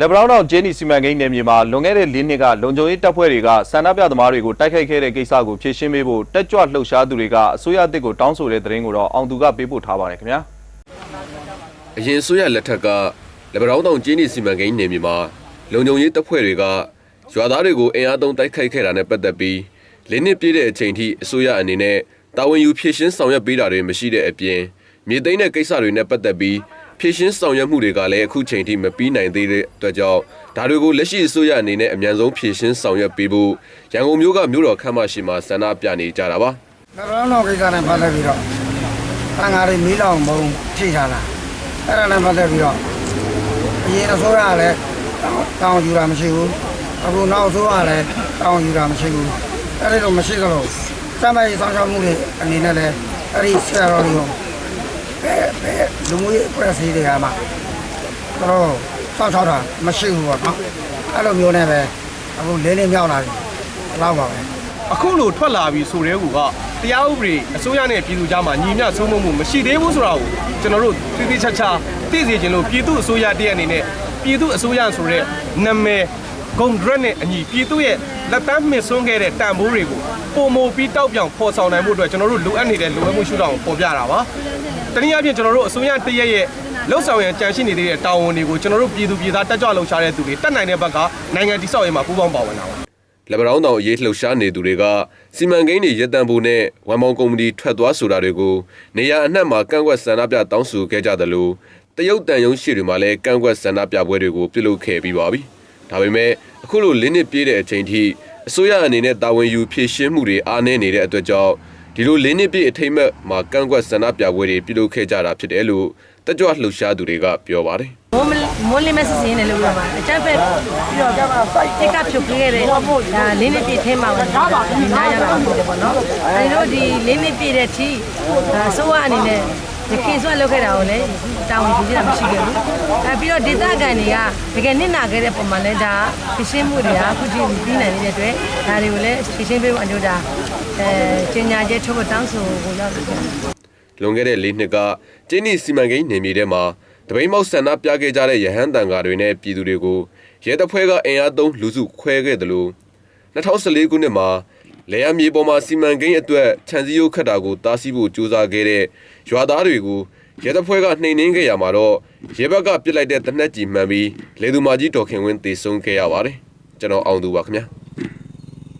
လက်ဗရောင်းတောင်ကျင်းနီစီမံကိန်းနယ်မြေမှာလွန်ခဲ့တဲ့၄နှစ်ကလုံခြုံရေးတပ်ဖွဲ့တွေကဆန္ဒပြသမားတွေကိုတိုက်ခိုက်ခဲ့တဲ့ကိစ္စကိုဖြေရှင်းပေးဖို့တက်ကြွလှုပ်ရှားသူတွေကအစိုးရအသစ်ကိုတောင်းဆိုတဲ့သတင်းကိုတော့အောင်သူကပေးပို့ထားပါတယ်ခင်ဗျာအရင်ဆိုရလက်ထက်ကလက်ဗရောင်းတောင်ကျင်းနေစီမံကိန်းနယ်မြေမှာလုံခြုံရေးတပ်ဖွဲ့တွေကရွာသားတွေကိုအင်အားသုံးတိုက်ခိုက်ခဲ့တာနဲ့ပတ်သက်ပြီးလင်းနစ်ပြည့်တဲ့အချိန်ထိအစိုးရအနေနဲ့တာဝန်ယူဖြည့်ရှင်းဆောင်ရွက်ပေးတာတွေမရှိတဲ့အပြင်မြေသိမ်းတဲ့ကိစ္စတွေနဲ့ပတ်သက်ပြီး ဖြည့်ရှင်းဆောင်ရွက်မှုတွေကလည်းအခုချိန်ထိမပြီးနိုင်သေးတဲ့အတွက်ကြောင့်ဒါတွေကိုလက်ရှိအစိုးရအနေနဲ့အမြန်ဆုံးဖြည့်ရှင်းဆောင်ရွက်ပေးဖို့ရန်ကုန်မြို့ကမြို့တော်ခမ်းမရှိမှာဆန္ဒပြနေကြတာပါ။ဒါတော့တော့ကိစ္စနဲ့ပတ်သက်ပြီးတော့တန်ဃာတွေမီးလောင်ဘုံထိထားတာ။အဲ့ဒါနဲ့ပတ်သက်ပြီးတော့အရင်အစိုးရကလည်းတောင်းယူတာမရှိဘူး။အခုနောက်အစိုးရကလည်းတောင်းယူတာမရှိဘူး။အဲ့ဒီလိုမရှိသလိုစမ်းမရေးဆောင်ရှောက်မှုတွေအနေနဲ့လည်းအဲ့ဒီဆရာတော်တွေကို ဘယ်ဘယ်လူမျိုးရေးအဖွဲ့အစည်းတွေကမှတော့ဆောက်ရှောက်တာမရှိဘူးပေါ့နော်။အဲ့လိုမျိုးနဲ့ပဲအခုလေးလေးမြောက်လာတယ်။လောက်ပါပဲ။အခုလိုထွက်လာပြီဆိုတဲ့ကူကတရားဥပဒေအစိုးရနဲ့ပြည်သူကြားမှာညီမျှဆုံးမမှုမရှိသေးဘူးဆိုတာကိုကျွန်တော်တို့တိတိကျကျသိစေချင်လို့ပြည်သူအစိုးရတရက်အနေနဲ့ပြည်သူအစိုးရဆိုတဲ့နာမည်ဂုံဒရက်နဲ့အညီပြည်သူရဲ့လက်တန်းမှစ်ဆွန်းခဲ့တဲ့တန်ဖိုးတွေကိုပုံမပြီးတောက်ပြောင်ဖော်ဆောင်နိုင်မှုအတွက်ကျွန်တော်တို့လိုအပ်နေတဲ့လိုအပ်မှုရှုထောင့်ကိုပေါ်ပြတာပါ တနည်းအားဖြင့်ကျွန်တော်တို့အစိုးရတရက်ရဲ့လှုပ်ဆောင်ရန်ကြံရှိနေသေးတဲ့တာဝန်တွေကိုကျွန်တော်တို့ပြည်သူပြည်သားတက်ကြွလှုပ်ရှားတဲ့သူတွေတက်နိုင်တဲ့ဘက်ကနိုင်ငံတည်ဆောက်ရေးမှာပူးပေါင်းပါဝင်တာပါလက်ဗရောင်းတောင်အရေးလှုပ်ရှားနေသူတွေကစီမံကိန်းတွေရပ်တန့်ဖို့နဲ့ဝန်မောင်ကုမ္ပဏီထွက်သွားဆိုတာတွေကိုနေရာအနှံ့မှာကန့်ကွက်ဆန္ဒပြတောင်းဆိုခဲ့ကြတယ်လို့တရုတ်တန်ယုံရှိတွေမှာလည်းကန့်ကွက်ဆန္ဒပြပွဲတွေကိုပြုလုပ်ခဲ့ပြီးပါပြီ။ဒါပေမဲ့အခုလိုလင်းနစ်ပြေးတဲ့အချိန်ထိအစိုးရအနေနဲ့တာဝန်ယူဖြည့်ရှင်းမှုတွေအားနည်းနေတဲ့အတွက်ကြောင့် ဒီလိုလင်းနစ်ပြေးအထိမ့်မဲ့မှာကန့်ကွက်ဆန္ဒပြပွဲတွေပြုလုပ်ခဲ့ကြတာဖြစ်တယ်လို့တက်ကြွလှုပ်ရှားသူတွေကပြောပါတယ်။မိုးမမိုးလေးမစစ်စင်းနဲ့လို့ပြောမှာအကြမ်းဖက်ပြီးတော့တိတ်ကဖြုတ်ခဲ့တဲ့ဒါလင်းနေပြည့်ထဲမှာဝင်လာဒီနားရတာပေါ့ပေါ့နော်အဲဒီတော့ဒီလင်းနေပြည့်တဲ့ ठी အစိုးရအနေနဲ့ဒီခေတ်ဆွဲလုပ်ခဲ့တာကိုလည်း တာဝန်ယူကြတာမရှိခဲ့ဘူးအဲပြီးတော့ဒေသခံတွေကတကယ်နစ်နာခဲ့တဲ့ပုံမှန်လဲဒါဖြစ်ရှင်းမှုတွေကအခုချိန်ပြီးနိုင်နေတဲ့အတွက်ဒါတွေကိုလည်းဖြစ်ရှင်းပေးဖို့အကျိုးဒါအဲကျညာချက်ထုတ်ဖို့တောင်းဆိုကိုရောက်လို့လွန်ခဲ့တဲ့၄နှစ်ကကျင်းနီစီမံကိန်းနေမြေထဲမှာတပိန်မောက်ဆန္ဒပြခဲ့ကြတဲ့ရဟန်းတန်ဃာတွေနဲ့ပြည်သူတွေကိုရဲတပ်ဖွဲ့ကအင်အားသုံးလူစုခွဲခဲ့တယ်လို့2014ခုနှစ်မှာလေယာဉ်မြေပေါ်မှာစီမံကိန်းအတွက်ခြံစည်းရိုးခတ်တာကိုတားဆီးဖို့ကြိုးစားခဲ့တဲ့ရွာသားတွေကို ရဲတပ်ဖွဲ့ကနှိမ်နင်းခဲ့ရမှာတော့ရဲဘက်ကပစ်လိုက်တဲ့တနက်ကြီးမှန်ပြီးလေသူမာကြီးတော်ခင်ဝင်းတေဆုံးခဲ့ရပါတယ်ကျွန်တော်အောင်သူပါခင်ဗျာ